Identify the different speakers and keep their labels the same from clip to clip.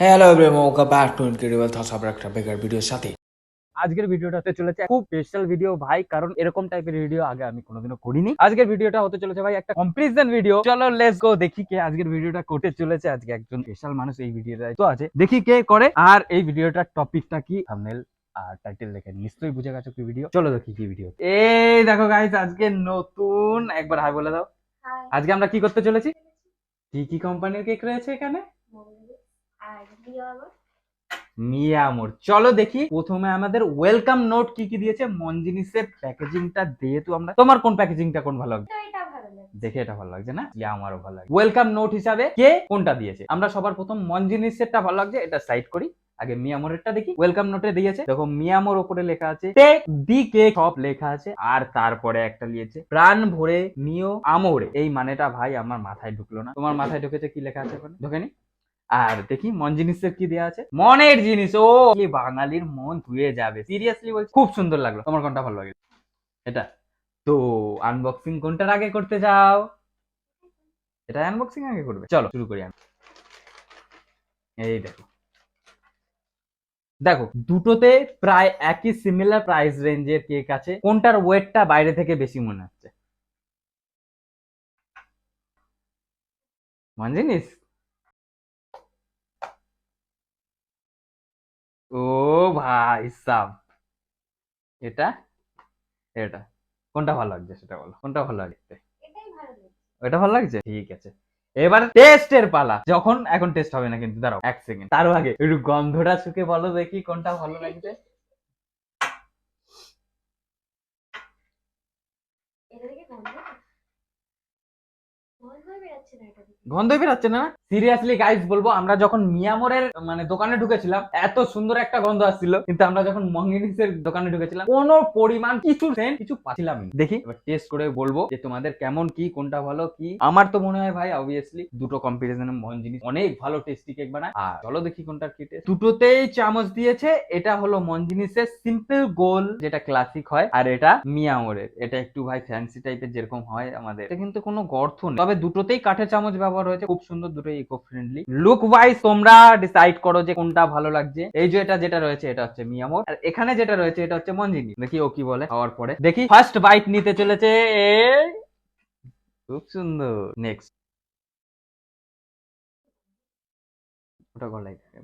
Speaker 1: Hello everyone welcome back to incredible আবার একটা বেকার ভিডিওর সাথে।
Speaker 2: আজকের ভিডিওটা হতে চলেছে খুব স্পেশাল ভিডিও ভাই কারণ এরকম টাইপের ভিডিও আগে আমি কোনোদিনও করিনি। আজকের ভিডিওটা হতে চলেছে ভাই একটা কম্পারিজন ভিডিও চলো লেটস গো দেখি কে আজকের ভিডিওটা করতে চলেছে। আজকে একজন স্পেশাল মানুষ এই ভিডিওটা তো আছে। দেখি কে করে। আর এই ভিডিওটার টপিকটা কি? থাম্বনেল আর টাইটেল দেখে নিশ্চয়ই বুঝে গেছো কি ভিডিও চলো দেখি কি ভিডিও এই দেখো গাইস আজকে নতুন একবার হাই বলে দাও। আজকে আমরা কি করতে চলেছি? কি কি কোম্পানির কেক রয়েছে এখানে? মিয়ামোর চলো দেখি প্রথমে আমাদের ওয়েলকাম নোট কি কি দিয়েছে। মন জিনিসের প্যাকেজিংটা যেহেতু আমরা। তোমার কোন প্যাকেজিংটা কোন ভালো দেখে এটা ভালো লাগছে না? আমারও ভালো লাগে ওয়েলকাম নোট হিসাবে কে কোনটা দিয়েছে? আমরা সবার প্রথম মন জিনিসেরটা ভালো লাগছে এটা সাইড করি। আগে মিয়ামোরেরটা দেখি। ওয়েলকাম নোটে দিয়েছে। দেখো মিয়ামোর উপরে লেখা আছে টেক দি কেক শপ লেখা আছে। আর তারপরে একটা লিয়েছে প্রাণ ভরে মিও আমোরে। এই মানেটা ভাই আমার মাথায় ঢুকলো না। তোমার মাথায় ঢুকেছে কি লেখা আছে ওখানে? ঢোকেনি? আর দেখি, মন জিনিসের কি দেওয়া আছে? মনের জিনিস, ও! বাঙালির মন ধুয়ে যাবে। সিরিয়াসলি বলছি, খুব সুন্দর লাগল। তোমার কোনটা ভালো লাগে? এটা? তো আনবক্সিং কোনটার আগে করতে চাও? এটা আনবক্সিং আগে করবে। চলো, শুরু করি আমি। এই দেখো। দেখো, দুটোতে প্রায় একই সিমিলার প্রাইস রেঞ্জের কেক আছে। কোনটার ওয়েটটা বাইরে থেকে বেশি মনে হচ্ছে? মন জিনিস ও ভাই এটা এটা। কোনটা ভালো লাগছে সেটা বলো। কোনটা ভালো লাগছে?
Speaker 3: এটাই ভালো
Speaker 2: লাগছে। ঠিক আছে। এবার টেস্টের পালা। যখন এখন টেস্ট হবে না কিন্তু দাঁড়াও এক সেকেন্ড তার আগে একটু গন্ধটা শুকে বলো দেখি কোনটা ভালো লাগছে।
Speaker 3: এটা গন্ধ
Speaker 2: গন্ধই বেরাচ্ছে না? সিরিয়াসলি গাইস বলব, আমরা যখন মানে দোকানে ঢুকেছিলাম, এত সুন্দর একটা গন্ধ আসছিল, কিন্তু আমরা যখন দোকানে ঢুকেছিলাম, কোনো পরিমাণ কিছু কিছু দেখি, এবার টেস্ট করে বলব যে তোমাদের কেমন কি, কোনটা ভালো, কি? আমার তো মনে হয় ভাই অবভিয়াসলি দুটো কম্পিটিশনে মন জিনিস, অনেক ভালো টেস্টি কেক বানায়। আর চলো দেখি কি টেস্ট দুটোতেই চামচ দিয়েছে, এটা হলো মন জিনিসের সিম্পল গোল, যেটা ক্লাসিক হয়, আর এটা মিয়ামোরের। এটা একটু ভাই ফ্যান্সি টাইপের যেরকম হয় আমাদের। এটা কিন্তু কোনো গর্ত নেই। তবে দুটোতেই কাঠের চামচ ব্যবহার হয়েছে। খুব সুন্দর দুটোই ইকো ফ্রেন্ডলি লুক ওয়াইজ তোমরা ডিসাইড করো যে কোনটা ভালো লাগছে। এই যে এটা যেটা রয়েছে, এটা হচ্ছে মিয়ামোর। আর এখানে যেটা রয়েছে, এটা হচ্ছে মঞ্জিনি। দেখি ও কি বলে খাওয়ার পরে। দেখি ফার্স্ট বাইট নিতে চলেছে খুব সুন্দর। নেক্সট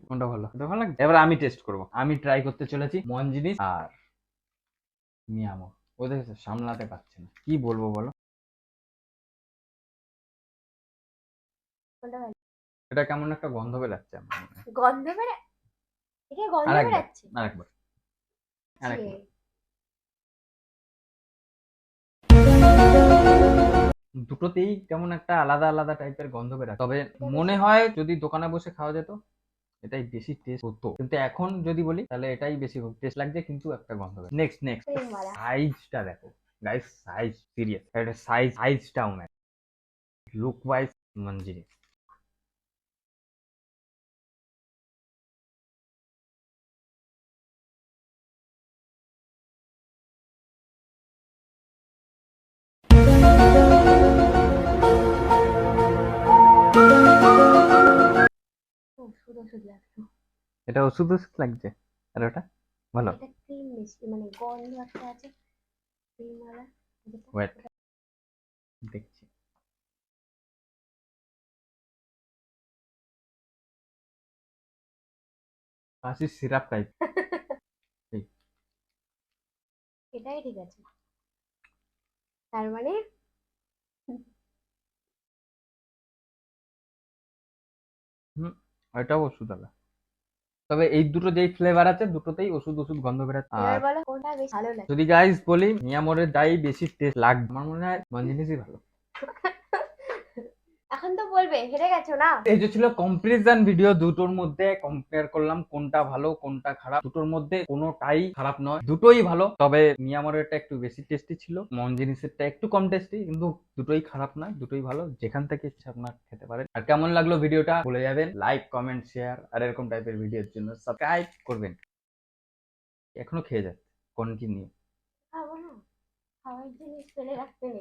Speaker 2: কোনটা ভালো? এবার আমি টেস্ট করব। আমি ট্রাই করতে চলেছি আর সামলাতে পারছে না। কি বলব বলো? এটা কেমন একটা গন্ধ বেরাচ্ছে আমার।
Speaker 3: গন্ধ বেরা এটা গন্ধ। বেরাচ্ছে?
Speaker 2: আরেকবার আরেকবার। দুটোতেই কেমন একটা আলাদা আলাদা টাইপের গন্ধ বেরায় তবে মনে হয় যদি দোকানে বসে খাওয়া যেত এটাই বেশি টেস্ট হতো। কিন্তু এখন যদি বলি তাহলে এটাই বেশি টেস্ট লাগছে কিন্তু একটা গন্ধ বের নেক্সট নেক্সট। সাইজটা দেখো। গাইস সাইজ সিরিয়াস এটা সাইজ সাইজটাও নেই লুক ওয়াইজ মঞ্জিরি।
Speaker 3: ওষুধ লাগতো।
Speaker 2: এটা ওষুধ ওষুধ লাগছে? আর ওটা? ভালো।
Speaker 3: এটা ক্রিম মিষ্টি মানে গন্ধ একটা আছে ক্রিমওয়ালা যেটা
Speaker 2: Wait. দেখছি। কাশির সিরাপ টাইপ
Speaker 3: এটাই ঠিক আছে। তার মানে
Speaker 2: ওইটাও ওষুধ আলা তবে এই দুটো যেই ফ্লেভার আছে দুটোতেই ওষুধ ওষুধ গন্ধ বেরোচ্ছে। আর
Speaker 3: কোনটা বেশি ভালো লাগে?
Speaker 2: যদি গাইস বলি মিয়ামোরের যাই বেশি টেস্ট লাগবে আমার মনে হয় মঞ্জিনিসই ভালো।
Speaker 3: এখন তো বলবে হেরে গেছো না?
Speaker 2: এই যে ছিল কম্পারিজন ভিডিও দুটোর মধ্যে কম্পেয়ার করলাম কোনটা ভালো কোনটা খারাপ। দুটোর মধ্যে কোনোটাই খারাপ নয় দুটোই ভালো। তবে মিয়ামরেরটা একটু বেশি টেস্টি ছিল মন জিনিসেরটা একটু কম টেস্টি কিন্তু দুটোই খারাপ নয় দুটোই ভালো। যেখান থেকে ইচ্ছা আপনার খেতে পারেন। আর কেমন লাগল ভিডিওটা বলে যাবেন। লাইক কমেন্ট শেয়ার আর এরকম টাইপের ভিডিওর জন্য সাবস্ক্রাইব করবেন। এখনও খেয়ে যাচ্ছে কন্টিনিউ
Speaker 3: খাব না খাওয়ার জিনিস ফেলে রাখতে নেই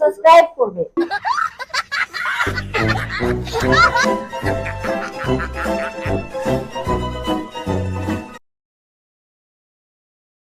Speaker 3: সাবস্ক্রাইব করবে।